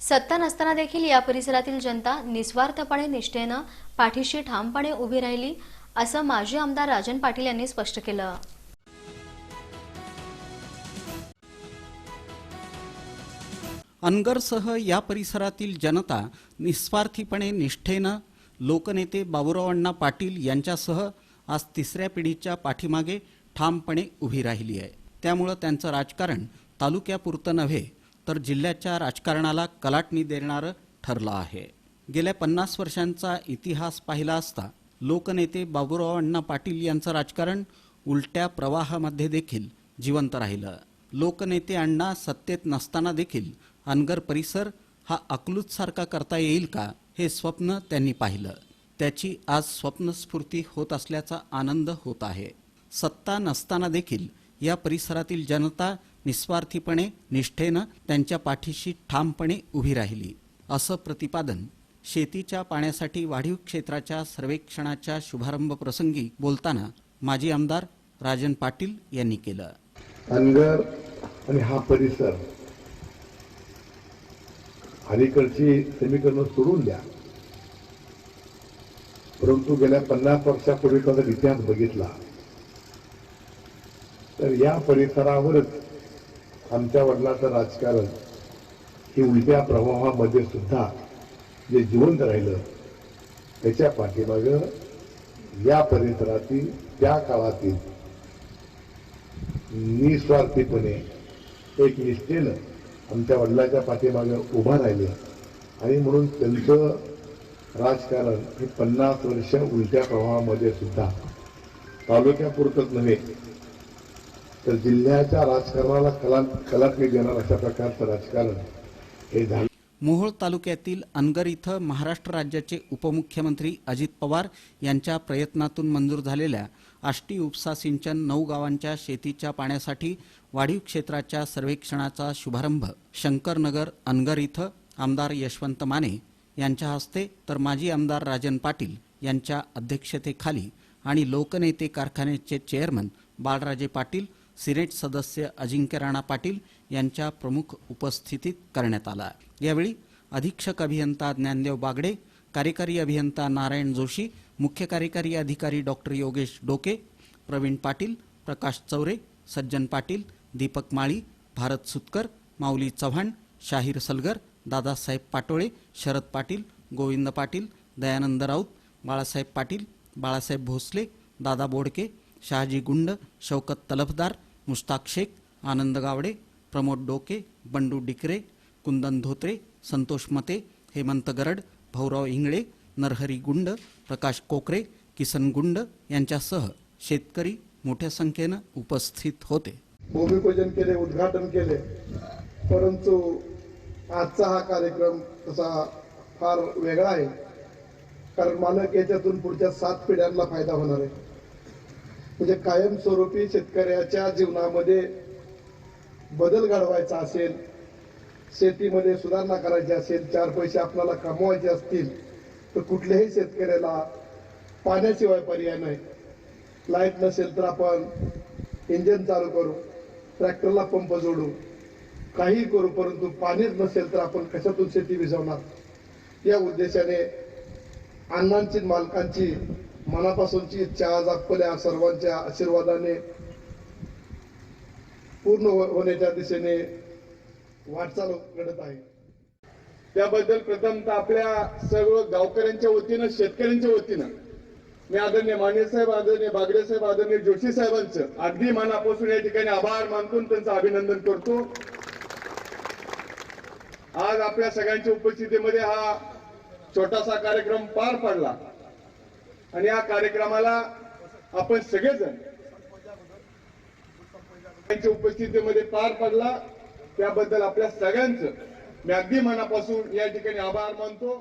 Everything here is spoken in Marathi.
सत्ता नसताना देखील या परिसरातील जनता निस्वार्थपणे निष्ठेनं पाठीशी ठामपणे उभी राहिली असं माजी आमदार राजन पाटील यांनी स्पष्ट केलं. अनगरसह या परिसरातील जनता निस्वार्थीपणे निष्ठेनं लोकनेते बाबुराव पाटील यांच्यासह आज तिसऱ्या पिढीच्या पाठीमागे ठामपणे उभी राहिली आहे. त्यामुळं त्यांचं राजकारण तालुक्यापुरतं नव्हे तर जिल्ह्याच्या राजकारणाला कलाटणी देणारं ठरलं आहे. गेल्या पन्नास वर्षांचा इतिहास पाहिला असता लोकनेते बाबुराव अण्णा पाटील यांचं राजकारण उलट्या प्रवाहामध्ये देखील जिवंत राहिलं. लोकनेते अण्णा सत्तेत नसताना देखील अनगर परिसर हा अकलूजसारखा करता येईल का हे स्वप्न त्यांनी पाहिलं. त्याची आज स्वप्नस्फूर्ती होत असल्याचा आनंद होत आहे. सत्ता नसताना देखील या परिसरातील जनता निस्वार्थीपणे निष्ठेनं त्यांच्या पाठीशी ठामपणे उभी राहिली. असं प्रतिपादन शेतीच्या पाण्यासाठी वाढीव क्षेत्राच्या सर्वेक्षणाच्या शुभारंभ प्रसंगी बोलताना माजी आमदार राजन पाटील यांनी केलं. अनगर आणि हा परिसर अलीकडची समीकरण सोडून द्या. परंतु गेल्या पन्नास वर्षापूर्वीचा जर इतिहास बघितला. तर या परिसरावरच आमच्या वडिलाचं राजकारण हे उलट्या प्रवाहामध्ये सुद्धा जे जिवंत राहिलं त्याच्या पाठीमाग या परिसरातील त्या काळातील निस्वार्थीपणे एक निष्ठेनं आमच्या वडिलाच्या पाठीमागं उभा राहिले. आणि म्हणून त्यांचं राजकारण हे पन्नास वर्ष उलट्या प्रवाहामध्ये सुद्धा तालुक्यापुरतच नव्हे तर जिल्ह्याच्या राजकारणाला कला कलाटणी देणार अशा प्रकारचं राजकारण हे झालं. मोहोळ तालुक्यातील अनगर इथं महाराष्ट्र राज्याचे उपमुख्यमंत्री अजित पवार यांच्या प्रयत्नातून मंजूर झालेल्या आष्टी उपसा सिंचन नऊ गावांच्या शेतीच्या पाण्यासाठी वाढीव क्षेत्राच्या सर्वेक्षणाचा शुभारंभ शंकरनगर अनगर इथं आमदार यशवंत माने यांच्या हस्ते तर माजी आमदार राजन पाटील यांच्या अध्यक्षतेखाली आणि लोकनेते कारखान्याचे चेअरमन बाळराजे पाटील सिनेट सदस्य अजिंक्य राणा पाटील यांच्या प्रमुख उपस्थितीत करण्यात आला. यावेळी अधीक्षक अभियंता ज्ञानदेव बागडे कार्यकारी अभियंता नारायण जोशी मुख्य कार्यकारी अधिकारी डॉक्टर योगेश डोके प्रवीण पाटील प्रकाश चौरे सज्जन पाटील दीपक माळी भारत सुतकर माऊली चव्हाण शाहीर सलगर दादासाहेब पाटोळे शरद पाटील गोविंद पाटील दयानंद राऊत बाळासाहेब पाटील बाळासाहेब भोसले दादा बोडके शहाजी गुंड शौकत तलफदार मुस्ताक शेख आनंद गावडे प्रमोद डोके बंडू डिकरे कुंदन धोत्रे संतोष मते हेमंत गरड भाऊराव इंगळे नरहरी गुंड प्रकाश कोकरे किसन गुंड यांच्यासह शेतकरी मोठ्या संख्येनं उपस्थित होते. भूमिपूजन केले उद्घाटन केले. परंतु आजचा हा कार्यक्रम तसा फार वेगळा आहे. कारण मालक याच्यातून पुढच्या सात पिढ्यांना फायदा होणार आहे. म्हणजे कायमस्वरूपी शेतकऱ्याच्या जीवनामध्ये बदल घडवायचा असेल शेतीमध्ये सुधारणा करायची असेल चार पैसे आपल्याला कमवायचे असतील तर कुठल्याही शेतकऱ्याला पाण्याशिवाय पर्याय नाही. लाइट नसेल तर आपण इंजन चालू करू ट्रॅक्टरला पंप जोडू काही करू परंतु पाणीच नसेल तर आपण कशातून शेती भिजवणार या उद्देशाने अण्णांची मालकांची मनापासूनची इच्छा आज आपल्या सर्वांच्या आशीर्वादाने पूर्ण हो- होण्याच्या दिशेने वाटचाल घडत आहे. त्याबद्दल प्रथमतः आपल्या सर्व गावकऱ्यांच्या वतीनं शेतकऱ्यांच्या वतीनं मी आदरणीय माने साहेब आदरणीय बागडे साहेब आदरणीय जोशी साहेबांचं अगदी मनापासून या ठिकाणी आभार मानतो त्यांचं अभिनंदन करतो. आज आपल्या सगळ्यांच्या उपस्थितीमध्ये हा छोटासा कार्यक्रम पार पडला. आणि या कार्यक्रमाला आपण सगळेजण त्यांच्या उपस्थितीमध्ये पार पडला. त्याबद्दल आपल्या सगळ्यांचं मी अगदी मनापासून या ठिकाणी आभार मानतो.